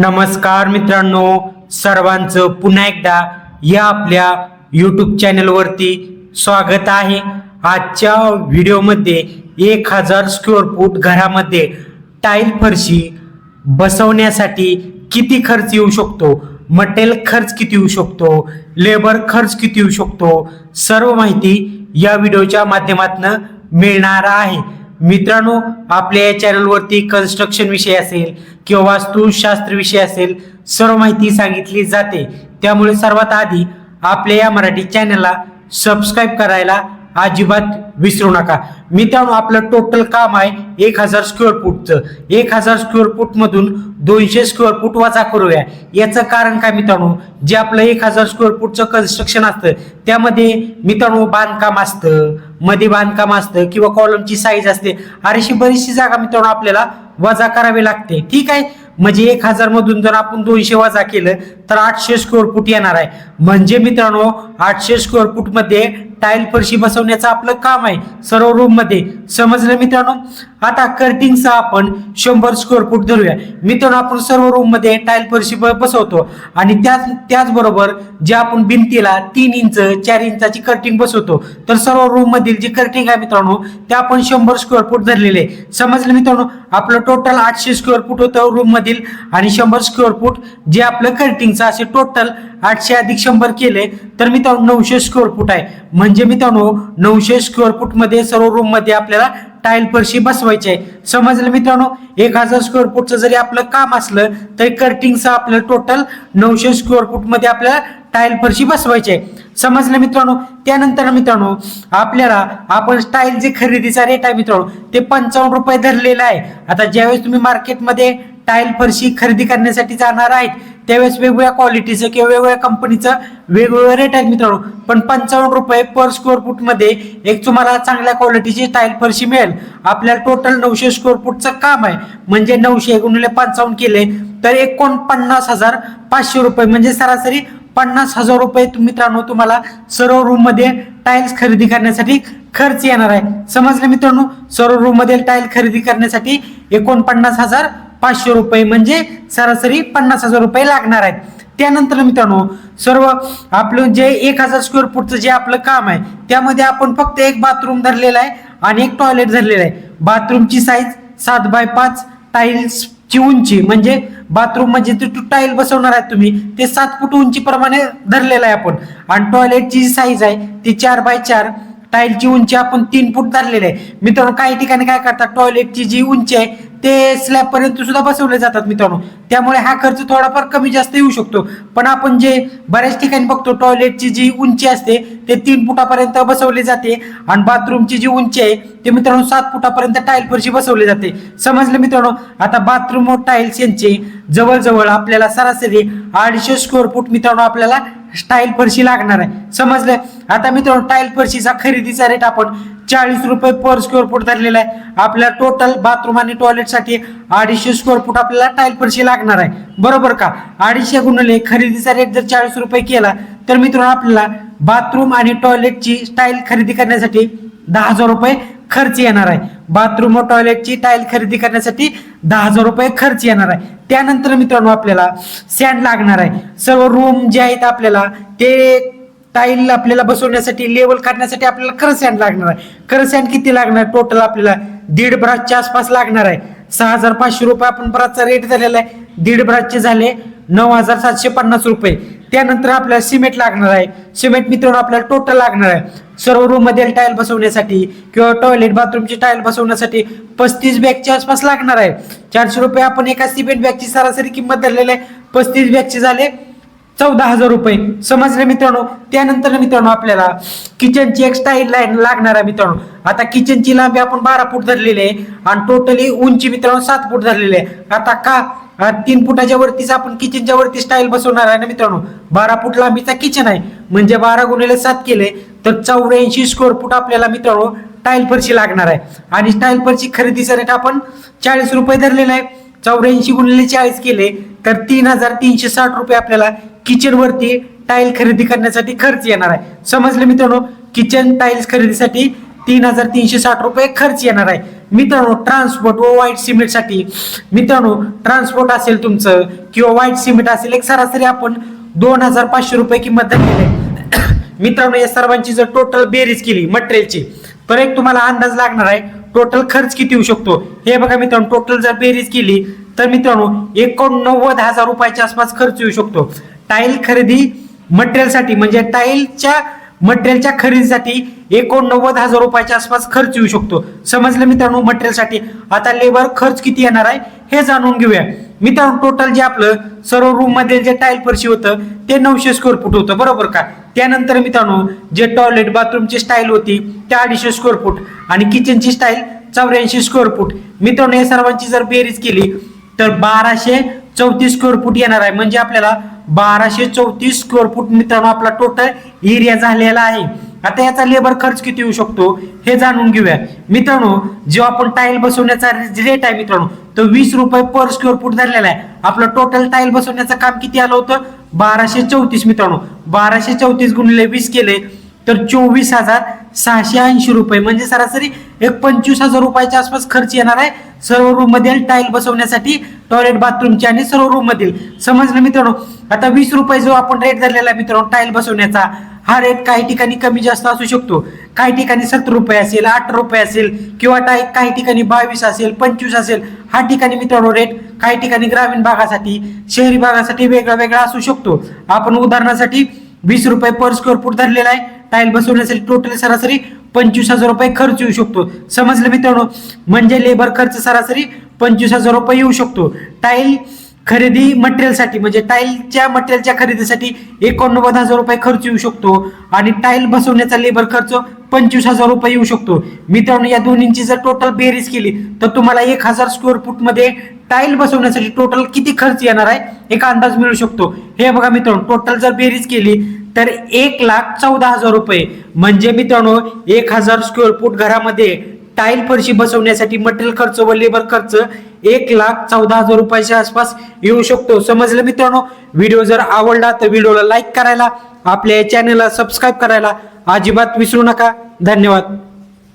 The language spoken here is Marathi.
नमस्कार मित्रांनो सर्वांचं पुन्हा एकदा या आपल्या यूट्यूब चॅनलवरती स्वागत आहे. आजच्या व्हिडिओमध्ये एक हजार स्क्वेअर फूट घरामध्ये टाईल फरशी बसवण्यासाठी किती खर्च येऊ शकतो? मटेरियल खर्च किती येऊ शकतो? लेबर खर्च किती येऊ शकतो? सर्व माहिती या व्हिडिओच्या माध्यमातून मिळणार आहे. मित्रांनो आपल्या या चॅनलवरती कन्स्ट्रक्शन विषय असेल किंवा वास्तुशास्त्र विषय असेल सर्व माहिती सांगितली जाते. त्यामुळे सर्वात आधी आपल्या या मराठी चॅनलला सबस्क्राईब करायला अजिबात विसरू नका. मित्रांनो आपलं टोटल काम आहे एक हजार स्क्वेअर फूटचं एक हजार स्क्वेअर फूटमधून दोनशे स्क्वेअर फूट वाचा करूया. याचं कारण काय मित्रांनो? जे आपलं एक हजार स्क्वेअर फूटचं कन्स्ट्रक्शन असतं त्यामध्ये मित्रांनो बांधकाम असतं. मध्ये बांधकाम असतं किंवा कॉलमची साईज असते अशी बरीचशी जागा मित्रांनो आपल्याला वजा करावी लागते. ठीक आहे? म्हणजे एक हजार मधून जर आपण दोनशे वजा केलं तर आठशे स्क्वेअर फूट येणार आहे. म्हणजे मित्रांनो आठशे स्क्वेअर फूटमध्ये टाईल फरशी बसवण्याचं आपलं काम आहे सर्व रूममध्ये. समजलं मित्रांनो? आता कर्टिंगचं आपण शंभर स्क्वेअर फूट धरूया. मित्रांनो आपण सर्व रूममध्ये टाईल फरशी बसवतो. आणि त्याच त्याचबरोबर जे आपण भिंतीला तीन इंच चार इंचाची कर्टिंग बसवतो तर सर्व रूम मधील जे कर्टिंग आहे मित्रांनो ते आपण शंभर स्क्वेअर फूट धरलेले. आहे. समजलं मित्रांनो? आपलं टोटल आठशे स्क्वेअर फूट होतं रूम मधील आणि शंभर स्क्वेअर फूट जे आपलं कर्टिंगचं असे टोटल आठशे अधिक शंभर केले तर मित्रांनो नऊशे स्क्वेअर फूट आहे. म्हणजे म्हणजे मित्रांनो नऊशे स्क्वेअर फूटमध्ये सर्व रूममध्ये आपल्याला टाईल फरशी बसवायची आहे. समजलं मित्रांनो? एक हजार स्क्वेअर फूटचं जरी आपलं काम असलं तरी कर्टिंगचं आपलं टोटल नऊशे स्क्वेअर फूटमध्ये आपल्याला टाईल फरशी बसवायची आहे. समजलं मित्रांनो? त्यानंतर मित्रांनो आपल्याला आपण टाईल जे खरेदीचा रेट आहे मित्रांनो ते पंचावन्न रुपये धरलेला आहे. आता ज्यावेळेस तुम्ही मार्केटमध्ये टाईल फरशी खरेदी करण्यासाठी जाणार आहेत त्यावेळेस वेगवेगळ्या क्वालिटीचं किंवा वेगवेगळ्या कंपनीचं वेगवेगळं रेट आहेत मित्रांनो. पण पंचावन्न रुपये पर स्क्वेअर फूटमध्ये एक तुम्हाला चांगल्या क्वालिटीची टाईल फरशी मिळेल. आपल्याला टोटल नऊशे स्क्वेअर फूटचं काम आहे. म्हणजे नऊशे गुणिले पंचावन्न केले तर एकोणपन्नास हजार पाचशे रुपये. म्हणजे सरासरी पन्नास हजार रुपये मित्रांनो तुम्हाला सर्व रूममध्ये टाईल्स खरेदी करण्यासाठी खर्च येणार आहे. समजलं मित्रांनो? सर्व रूममध्ये टाईल खरेदी करण्यासाठी एकोणपन्नास हजार पाचशे रुपये म्हणजे सरासरी पन्नास हजार रुपये लागणार आहेत. त्यानंतर मित्रांनो सर्व आपलं जे एक हजार स्क्वेअर फूटचं जे आपलं काम आहे त्यामध्ये आपण फक्त एक बाथरूम धरलेलं आहे आणि एक टॉयलेट धरलेलं आहे. बाथरूमची साईज सात बाय पाच टाईल्सची उंची म्हणजे बाथरूम म्हणजे तिथून टाईल बसवणार आहे तुम्ही ते सात फूट उंची प्रमाणे धरलेलं आहे आपण. आणि टॉयलेटची जी साईज आहे ती चार बाय चार टाईलची उंची आपण तीन फूट धरलेली आहे. मित्रांनो काही ठिकाणी काय करतात? टॉयलेटची जी उंची आहे ते स्लॅब पर्यंत सुद्धा बसवले जातात मित्रांनो. त्यामुळे हा खर्च थोडाफार कमी जास्त येऊ शकतो. पण आपण जे बऱ्याच ठिकाणी बघतो टॉयलेटची जी उंची असते ते तीन फुटापर्यंत बसवली जाते. आणि बाथरूमची जी उंची आहे ते मित्रांनो सात फुटापर्यंत टाईल फरशी बसवली जाते. समजलं मित्रांनो? आता बाथरूम व टाईल्स यांचे जवळजवळ आपल्याला सरासरी अडीचशे स्क्वेअर फूट मित्रांनो आपल्याला टाईल फरशी लागणार आहे. समजलं? आता मित्रांनो टाईल फरशीचा खरेदीचा रेट आपण चाळीस रुपये पर स्क्वेअर फूट धरलेला आहे. आपल्या टोटल बाथरूम आणि टॉयलेटसाठी अडीचशे स्क्वेअर फूट आपल्याला टाईल पर्शी लागणार आहे. बरोबर का? अडीचशे गुणले खरेदीचा रेट जर चाळीस रुपये केला तर मित्रांनो आपल्याला बाथरूम आणि टॉयलेटची टाईल खरेदी करण्यासाठी दहा हजार रुपये खर्च येणार आहे. बाथरूम व टॉयलेटची टाईल खरेदी करण्यासाठी दहा हजार रुपये खर्च येणार आहे. त्यानंतर मित्रांनो आपल्याला सँड लागणार आहे. सर्व रूम जे आहेत आपल्याला ते टाईल आपल्याला बसवण्यासाठी लेवल करण्यासाठी आपल्याला खरं सँड लागणार आहे. खरं सँड किती लागणार? टोटल आपल्याला दीड ब्रासच्या आसपास लागणार आहे. सहा हजार पाचशे रुपये आपण ब्रासचा रेट झालेला आहे. दीड ब्रासचे झाले नऊ हजार सातशे पन्नास रुपये. त्यानंतर आपल्याला सिमेंट लागणार आहे. सिमेंट मित्रांनो आपल्याला टोटल लागणार आहे. सर्व रूममध्ये टाईल बसवण्यासाठी किंवा टॉयलेट बाथरूमची टाईल बसवण्यासाठी पस्तीस बॅगच्या आसपास लागणार आहे. चारशे रुपये आपण एका सिमेंट बॅगची सरासरी किंमत धरलेली आहे. पस्तीस बॅगचे झाले चौदा हजार रुपये. समजले मित्रांनो? त्यानंतर मित्रांनो आपल्याला किचनची एक स्टाईल लाईन लागणार आहे मित्रांनो. आता किचनची लांबी आपण बारा फूट धरलेली आहे आणि टोटली उंची मित्रांनो सात फूट धरलेली आहे. आता का? तीन फुटाच्या वरतीच आपण किचनच्या वरती स्टाईल बसवणार आहे ना मित्रांनो? बारा फूट लांबीचा किचन आहे. म्हणजे बारा गुणिले सात केले तर चौऱ्याऐंशी स्क्वेअर फूट आपल्याला मित्रांनो टाईल फरशी लागणार आहे. आणि टाईल फरशी खरेदीचा रेट आपण चाळीस रुपये धरलेला आहे. चौऱ्याऐंशी गुणिले चाळीस केले तर तीन हजार तीनशे साठ रुपये आपल्याला किचन वरती टाईल खरेदी करण्यासाठी खर्च येणार आहे. समजलं मित्रांनो? किचन टाईल्स खरेदीसाठी तीन हजार तीनशे साठ रुपये खर्च येणार आहे. मित्रांनो ट्रान्सपोर्ट व व्हाईट सिमेंटसाठी मित्रांनो ट्रान्सपोर्ट असेल तुमचं किंवा व्हाईट सिमेंट असेल एक सरासरी आपण दोन हजार पाचशे रुपये किंमत धरलेली आहे. मित्रांनो या सर्वांची जर टोटल बेरीज केली मटेरियलची तर एक तुम्हाला अंदाज लागणार आहे टोटल खर्च किती येऊ शकतो? हे बघा मित्रांनो टोटल जर बेरीज केली तर मित्रांनो एकोणनव्वद हजार रुपयाच्या आसपास खर्च येऊ शकतो. टाईल खरेदी मटेरियलसाठी म्हणजे टाईलच्या मटेरियलच्या खरेदीसाठी एकोणनव्वद हजार रुपयाच्या आसपास खर्च येऊ शकतो. समजलं मित्रांनो मटेरियलसाठी? आता लेबर खर्च किती येणार आहे हे जाणून घेऊया. मित्रांनो टोटल जे आपलं सर्व रूममध्ये जे टाईल फरशी होतं ते नऊशे स्क्वेअर फूट होतं बरोबर का? त्यानंतर मित्रांनो जे टॉयलेट बाथरूमची स्टाईल होती त्या अडीचशे स्क्वेअर फूट आणि किचनची स्टाईल चौऱ्याऐंशी स्क्वेअर फूट मित्रांनो या सर्वांची जर बेरीज केली तर बाराशे चौतीस स्क्वेअर फूट येणार आहे. म्हणजे आपल्याला बाराशे चौतीस स्क्वेअर फूट मित्रांनो आपला टोटल एरिया झालेला आहे. आता याचा लेबर खर्च किती येऊ शकतो? हे जाणून घेऊया. मित्रांनो जो आपण टाईल बसवण्याचा रेट आहे मित्रांनो तो वीस रुपये पर स्क्वेअर फूट धरलेला आहे. आपलं टोटल टाईल बसवण्याचं काम किती आलं होतं? बाराशे चौतीस मित्रांनो. बाराशे चौतीस गुणिले वीस केले तर चोवीस हजार सहाशे ऐंशी रुपये. म्हणजे सरासरी एक पंचवीस हजार रुपयाच्या आसपास खर्च येणार आहे. सर्व रूम मधील टाईल बसवण्यासाठी टॉयलेट बाथरूमची आणि सर्व रूम मधील. समजलं मित्रांनो? आता वीस रुपये जो आपण रेट धरलेला आहे मित्रांनो टाईल बसवण्याचा हा रेट काही ठिकाणी कमी जास्त असू शकतो. काही ठिकाणी सत्तर रुपये असेल आठ रुपये असेल किंवा टाई काही ठिकाणी बावीस असेल पंचवीस असेल हा ठिकाणी मित्रांनो रेट काही ठिकाणी ग्रामीण भागासाठी शहरी भागासाठी वेगळा वेगळा असू शकतो. आपण उदाहरणासाठी वीस रुपये पर स्क्वेअर फूट धरलेला आहे. टाईल बसवण्यासाठी टोटल सरासरी पंचवीस हजार रुपये खर्च येऊ शकतो. समजलं मित्रांनो? म्हणजे लेबर खर्च सरासरी पंचवीस हजार रुपये येऊ शकतो. टाईल खरेदी मटेरियलसाठी म्हणजे टाईलच्या मटेरियलच्या खरेदीसाठी एकोणनव्वद हजार रुपये खर्च येऊ शकतो. आणि टाईल बसवण्याचा लेबर खर्च पंचवीस हजार रुपये येऊ शकतो. मित्रांनो या दोन्हींची जर टोटल बेरीज केली तर तुम्हाला एक हजार स्क्वेअर फूटमध्ये टाईल बसवण्यासाठी टोटल किती खर्च येणार आहे एक अंदाज मिळू शकतो. हे बघा मित्रांनो टोटल जर बेरीज केली तर एक लाख चौदा हजार रुपये. म्हणजे मित्रांनो एक हजार स्क्वेअर फूट घरामध्ये टाईल फरशी बसवण्यासाठी मटेरियल खर्च व लेबर खर्च एक लाख चौदा हजार रुपयाच्या आसपास येऊ शकतो. समजलं मित्रांनो? व्हिडिओ जर आवडला तर व्हिडिओला लाईक करायला आपल्या चॅनलला सबस्क्राईब करायला अजिबात विसरू नका. धन्यवाद.